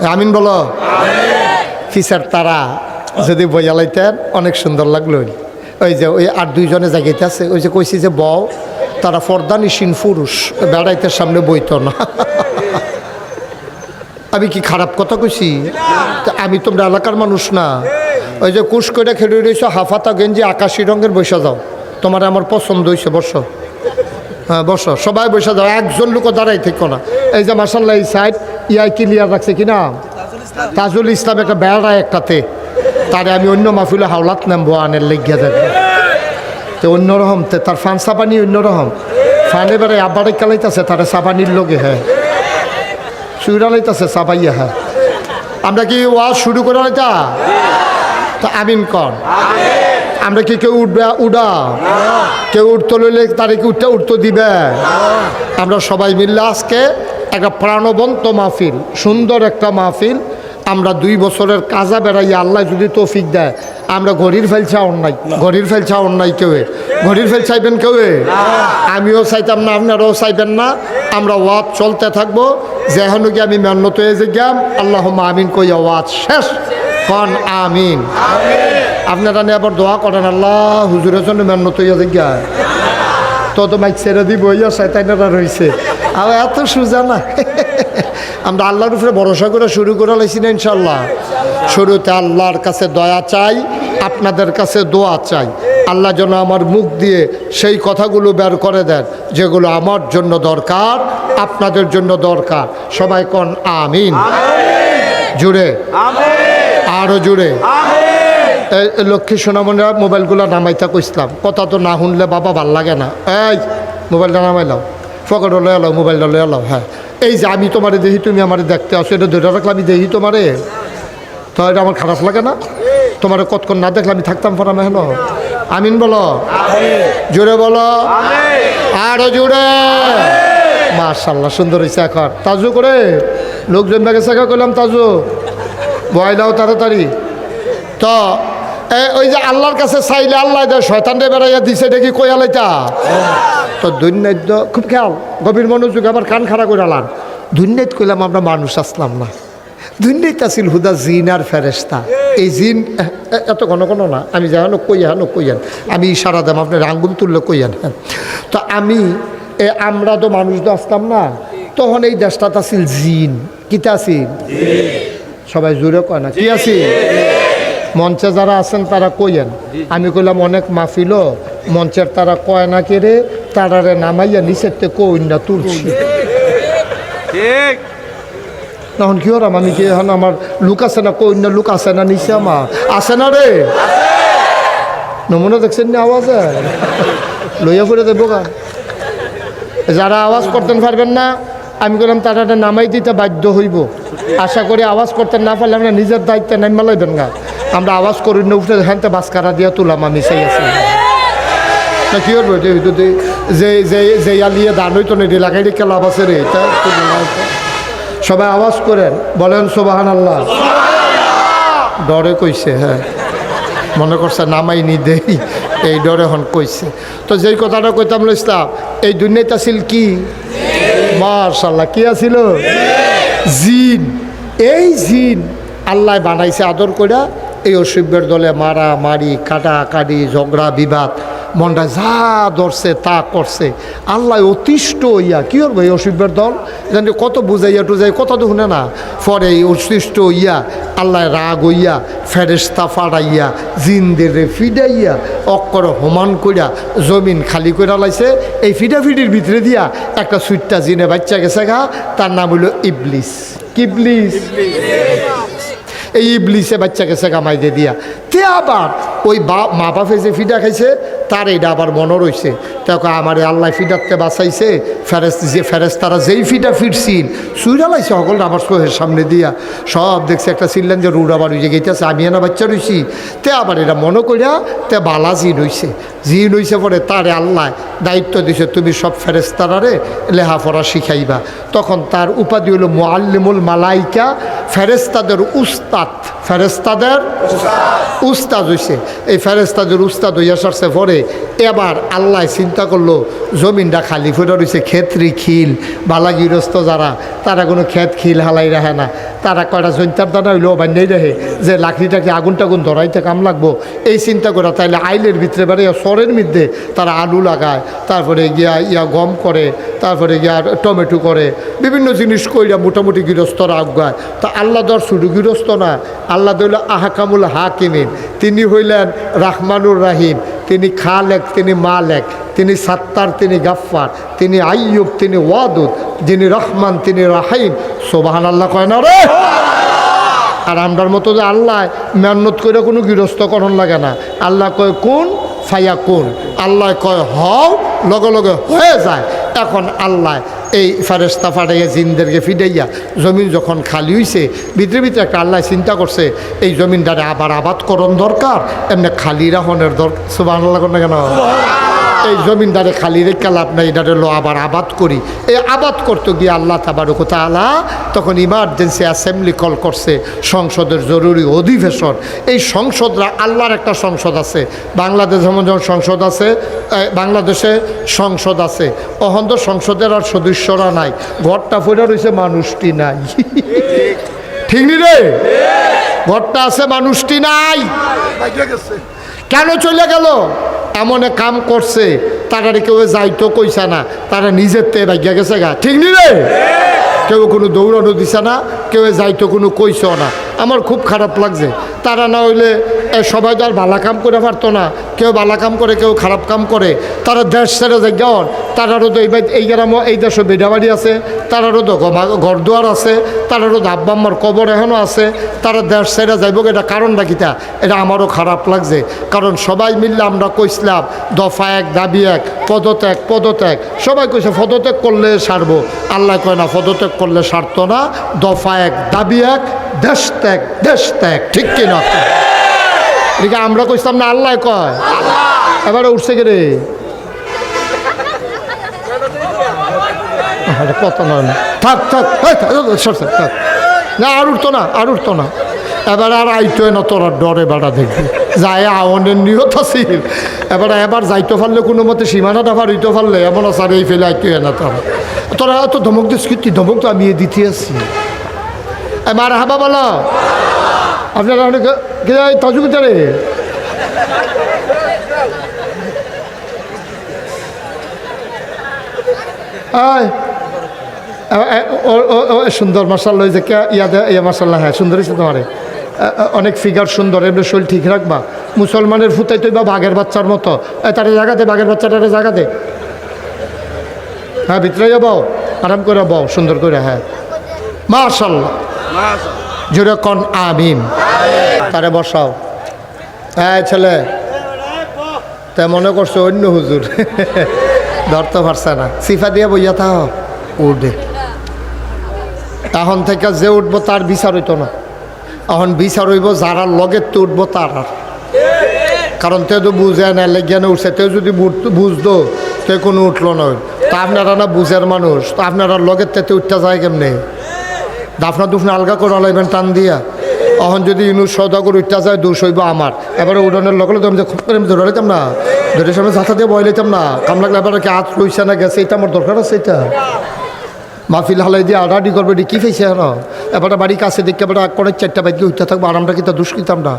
আমিন বলো? ফিসার তারা যদি বইয়ালাইতেন অনেক সুন্দর লাগল। ওই যে ওই আর দুইজনে জায়গাতে আছে, ওই যে কইছি যে বউ, তারা ফর্দানিসীন পুরুষ, বেড়াইতে সামনে বইত না। আমি কি খারাপ কথা কইছি? আমি তোমরা এলাকার মানুষ না। ওই যে কুশ করে খেলে রয়েছ হাফাতা গেঞ্জি আকাশি রঙের বসে যাও তোমার আমার পছন্দ হয়েছে বসো। হ্যাঁ বসো, সবাই বসে যাও একজন লোক দাঁড়াই থেকো না। এই যে মাসাল্লাহ এই সাইড ইয়াই ক্লিয়ার রাখছে কি না তাজুল ইসলাম একটা বেড়া একটাতে। তারে আমি অন্য মাহফিলে হাওলাত নামবো, আনের লেগিয়া দেখব তো অন্যরকম তে তার ফান সাবানি অন্যরকম ফান এবারে আব্বারে কালাইতেছে, তারে সাবানির লোকে হ্যাঁ সুইরালাইতেছে সাবাইয়া হ্যাঁ আমরা কি ওয়াজ শুরু করে লাইতা? তা আমিন কর। আমরা কি কেউ উঠবে, উড়া? কেউ উঠতে লইলে তারে কি উঠতে উঠতে দিবে? আমরা সবাই মিললে আজকে একটা প্রাণবন্ত মাহফিল সুন্দর একটা মাহফিল। আমরা দুই বছরের কাজা বেড়াইয়া আল্লাহ যদি তৌফিক দেয় আমরা ঘড়ির ফেলছা অন্যায় ঘড়ির ফেলছা অন্যায় কেউ ঘড়ির ফেল চাইবেন কেউ আমিও চাইতাম না আপনারাও চাইবেন না। আমরা ওয়াদ চলতে থাকব। যেহেন কি আমি মেহনত হয়ে যে গেলাম আল্লাহ আমিন কইয়া ওয়াদ শেষ। কন আমিন। আপনারা নিয়ে আবার দোয়া করেন আল্লাহ হুজুরের জন্য মেহনত হইয়া যে গিয়া তো তো মাইক ছেড়ে দিব ইয়া শয়তানেরা রয়েছে আর এত সুজা না আমরা আল্লাহর উপরে ভরসা করে শুরু করে লাইছি না ইনশাল্লাহ শুরুতে আল্লাহর কাছে দয়া চাই আপনাদের কাছে দোয়া চাই। আল্লাহ যেন আমার মুখ দিয়ে সেই কথাগুলো বের করে দেন যেগুলো আমার জন্য দরকার আপনাদের জন্য দরকার। সবাই কন আমিন? জুড়ে। আরও জুড়ে। লক্ষ্মী সোনামণিরা মোবাইলগুলো নামাইতা কইসলাম কথা তো না শুনলে বাবা ভালো লাগে না। এই মোবাইলটা নামাইলাও ফকট লয়ে এলাও মোবাইলটা লয়ে এলাও হ্যাঁ। এই যে আমি তোমারে দেখি, তুমি আমার দেখতে আসো, এটা ধরে রাখলে আমি দেখি তোমারে। তো এটা আমার খারাপ লাগে না? তোমার কতক্ষণ না দেখলে আমি থাকতাম পর আমি হেন আমিন বলো। জোরে বলো। আরও জোরে। মার্শাল্লাহ সুন্দর হয়েছে এখন। তাজু করে লোকজন ব্যাগে শেখা করলাম তাজু। বয় দাও তাড়াতাড়ি। তো ওই যে আল্লাহর কাছে চাইলে আল্লাহ দেয়, শয়তানরে বেড়াইয়া দিছে দেখি কয়ালাইতা তো দুর্নাইত খুব খেয়াল গভীর মনোযোগ আবার কান খাড়া করে আলান দুর্নাইত কইলাম আমরা মানুষ আসলাম না। দুর্নাইত আছিল হুদা জিন আর ফেরেস্তা এই জিন এত ঘন ঘন না আমি যেন কইয়ান কইয়ান। আমি ইশারা দাম আপনার আঙ্গুল তুললে কইয়ান হ্যাঁ তো আমি এ, আমরা তো মানুষ তো আসতাম না। তখন এই দেশটাতে আছিল জিন। কিতা আছিল? সবাই জোরে কয় না কি আছে মঞ্চে যারা আছেন তারা কইয়েন। আমি কইলাম অনেক মাহফিল মঞ্চের তারা কয় না কেড়ে তারারে নামাইয়া নিচের থেকে কই না তুলছি ঠিক। তখন কি হলাম আমি কি এখন আমার লুক আছে না? কই না লুক আছে না নিচে আমার আছে না রে। নমুনা দেখছেন না আওয়াজে? লইয়া ফুরে দেবো গা। যারা আওয়াজ করতেন পারবেন না আমি বললাম তারা নামাই দিতে বাধ্য হইব। আশা করি আওয়াজ করতে না পারলে আমরা নিজের দায়িত্বে নাইমা লাইবেন গা। আমরা আওয়াজ করি না উঠে হ্যান্তে বাসকারা দিয়ে তুলাম আমি সেই আছি তা কি করব যে যে যে আলিয়ে দান হইতো না লাগাই রেখে লাভ আছে রে তো সবাই আওয়াজ করেন, বলেন সোবাহান আল্লাহ ডরে কইছে হ্যাঁ। মনে করছে নামাই নি দেই, এই ডরে হন কইছে। তো যেই কথাটা কইতাম ইসলাম এই দুনিয়াতে আছিল কি? মার্শাল্লাহ কি আছিল? জিন। এই জিন আল্লাহ বানাইছে আদর কইরা এই অসভ্যের দলে মারা মারি কাটা কাটি ঝগড়া, বিবাদ। মনটা যা ধরছে, তা করছে। আল্লাহ অতিষ্ঠ ইয়া কি করব এই অসভ্যের দল? জানি কত বুঝাইয়া টুজাই কত তো শুনে না। পরে এই অতিষ্ঠ ইয়া আল্লাহ রাগ হইয়া ফেরেস্তা ফাড়াইয়া জিনদের ফিডাইয়া অক্কর হোমান কইরা, জমিন খালি কইরা লাইছে। এই ফিডাফিডির ভিতরে দিয়া একটা সুইটটা জিনে বাচ্চা গেছে গা, তার নাম হইল ইবলিস। কিবলিস এই ইবলিসে বাচ্চাকে সে কামাই দিয়ে দিয়া। তে আবার ওই বা মা বাপে যে ফিডা খাইছে তার এটা আবার মনে রয়েছে দেখো আমার আল্লাহ ফিডাতে বাঁচাইছে। ফেরেস যে ফেরেস তারা যেই ফিডা ফিরছিন সুইরা লাইছে সকল আমার চোখের সামনে দিয়া। সব দেখছে একটা চিল্লেন যে রুড আবার উঠে গেছে আমি না বাচ্চা রইছি। তে আবার এটা মনে করিয়া তে বালা জিন হইছে। জিন হইছে পরে তারে আল্লাহ দায়িত্ব দিছে, তুমি সব ফেরেস্তারারে লেহাপড়া শিখাইবা। তখন তার উপাধি হলো মোয়াল্লিমুল মালাইকা ফেরেস্তাদের উস্তাদ। ফেরেস্তাদের উস্তাদ হইছে। এই ফেরেস্তাদের উস্তাদ হইয়া সারছে পরে এবার আল্লাহ চিন্তা করল, জমিনটা খালি ফুটে রয়েছে ক্ষেত্রি, খিল বালাগিরস্ত যারা। তারা কোনো খেত খিল হালাই রাখে না। তারা কয়টা জৈন্তার দানা হইল বান্যাই রাখে যে লাকড়িটাকে আগুন টাগুন ধরাইতে কাম লাগবো, এই চিন্তা করে তাইলে আইলের ভিতরে বেড়ে সরের মধ্যে তারা আলু লাগায়, তারপরে গিয়া ইয়া গম করে, তারপরে গিয়া টমেটো করে, বিভিন্ন জিনিস কইরা মোটামুটি গৃহস্থরা আগায়। তা আল্লাহ দর শুধু গৃহস্থ না, আল্লাহ দইল আহাকামুল হাকিমিন। তিনি হইলেন রাহমানুর রাহিম, তিনি খালেক, তিনি মালেক। তিনি সাত্তার, তিনি গাফফার, তিনি আইয়ুব, তিনি ওয়াদুদ, যিনি রহমান, তিনি রাহিম। সোবাহান আল্লাহ কয় না রে? আর আমরার মতো যে আল্লাহ, মেহনত করে কোনো গৃহস্থকরণ লাগে না। আল্লাহ কয়, কোন ফাইয়া কোন আল্লাহ কয়, হও, লগে লগে হয়ে যায়। এখন আল্লাহ এই ফারেস্তা ফাটাইয়া জিনদেরকে ফিডাইয়া জমিন যখন খালি হইছে, ভিতরে ভিতরে একটা আল্লাহ চিন্তা করছে, এই জমিনটারে আবার আবাদ করণ দরকার, এমনি খালি রাখনের দরকার সুবাহ আল্লাহ কেন? এই জমিনদারে খালি রেখে লাভ নাই এটারে লো আবার আবাদ করি এই আবাদ করতে গিয়ে আল্লাহ তাবারুক তালা তখন ইমার্জেন্সি অ্যাসেম্বলি কল করছে সংসদের জরুরি অধিবেশন এই সংসদরা আল্লাহর একটা সংসদ আছে বাংলাদেশ যেমন যেমন সংসদ আছে বাংলাদেশে সংসদ আছে অহন্ত সংসদের আর সদস্যরা নাই ঘরটা ফুটে রয়েছে মানুষটি নাই ঠিক নি রে ঘরটা আছে মানুষটি নাই কেন চলে গেল এমন কাম করছে তারা কেউ যাইতো কইছে না, তারা নিজের তে ভাগ্যা গেছে গা। ঠিক নি রে? কেউ কোনো দৌড়ানো দিছে না, কেউ যাইতো কোনো কইছেও না। আমার খুব খারাপ লাগছে। তারা না হইলে সবাই তো আর ভালা কাম করে পারতো না। কেউ ভালা কাম করে, কেউ খারাপ কাম করে। তারা দেশ ছেড়ে যায় গন তারারও তো এই এই গ্রামও, এই দেশে বেডাবাড়ি আছে। তারারও তো ঘর দুয়ার আছে। তারারও তো আব্বা আম্মার কবর এখনও আছে। তারা দেশ ছেড়ে যাইব, এটা কারণটা কিতা এটা আমারও খারাপ লাগছে। কারণ সবাই মিললে আমরা কইসলাম দফা এক, দাবি এক, পদত্যাগ পদত্যাগ। সবাই কইছে, পদত্যাগ করলে সারবো। আল্লাহ কয় না, পদত্যাগ করলে সারতো না। দফা এক, দাবি এক দেশ ত্যাগ দেশ ত্যাগ ঠিক কিনা এদিকে আমরা কইতাম না আল্লাহ কয়। এবারে উঠছে কে রে? কত থাক থাক থাক, না আর উঠতো না আর উঠতো না। এবার আর আইতো না তোরা ডরে বেড়া দেখবি যায় আওয়ানের নিয়ত আছিল এবার এবার যাইতে পারলে কোনো মতে সীমানাটা হইতে পারলে এমন আছে আর এই ফেলে আইতো না তোরা। তোরা এত ধমক দিস কি? ধমক তো আমি এ দিতে আসছি। এবার হাবা বলো। আপনারা অনেক কে সুন্দর মার্শাল যে ইয়াদে ইয়া মার্শাল্লাহ হ্যাঁ সুন্দর হয়েছে তোমারে। অনেক ফিগার সুন্দর এমনি শরীর ঠিক রাখবা। মুসলমানের ফুতাই তো বা বাঘের বাচ্চার মতো। তারে জায়গাতে বাঘের বাচ্চাটারে জায়গাতে হ্যাঁ ভিতরে যাব আরাম করে বও, সুন্দর করে হ্যাঁ। মার্শাল্লাহ জোরে কন আমিন। তারে বসাও। হ্যাঁ ছেলে, তা মনে করছ অন্য হুজুর? ধরতে পারছে না। সিফা দিয়ে বইয়া থাক উঠে। এখন থেকে যে উঠবো তার বিচার হইতো না। এখন বিচার হইব যারা লগে তো উঠবো তার আর কারণ তে তো বুঝে না লেগিয়ানে উঠছে। তেও যদি বুঝ- বুঝতো, তে কোনো উঠল না। তা আপনারা না বুঝের মানুষ। তো আপনারা লগের তেতে উঠতে যায় কেমনে? দাফনা দুফনা আলগা করে লাইবেন টান দিয়া। অহন যদি ইনু করে উঠতে যায়, দোষ হইব আমার। এবারে উড়ানের লগে লগে আমি খুব করে আমি ধরে লাইতাম না। ধরে সামনে ঝাঁথা দিয়ে বয় লাইতাম না। কাম লাগলে এবার কি হাত লইছে না গেছে, এটা আমার দরকার আছে এটা। মাহফিল হালাই দিয়ে আডাডি করবে এটি কি ফেছে হ্যাঁ এবারে বাড়ি কাছে দেখতে এবারে করে চারটা বাইকে উঠতে থাকব, আরামটা কি তা দুষ্কৃতাম না।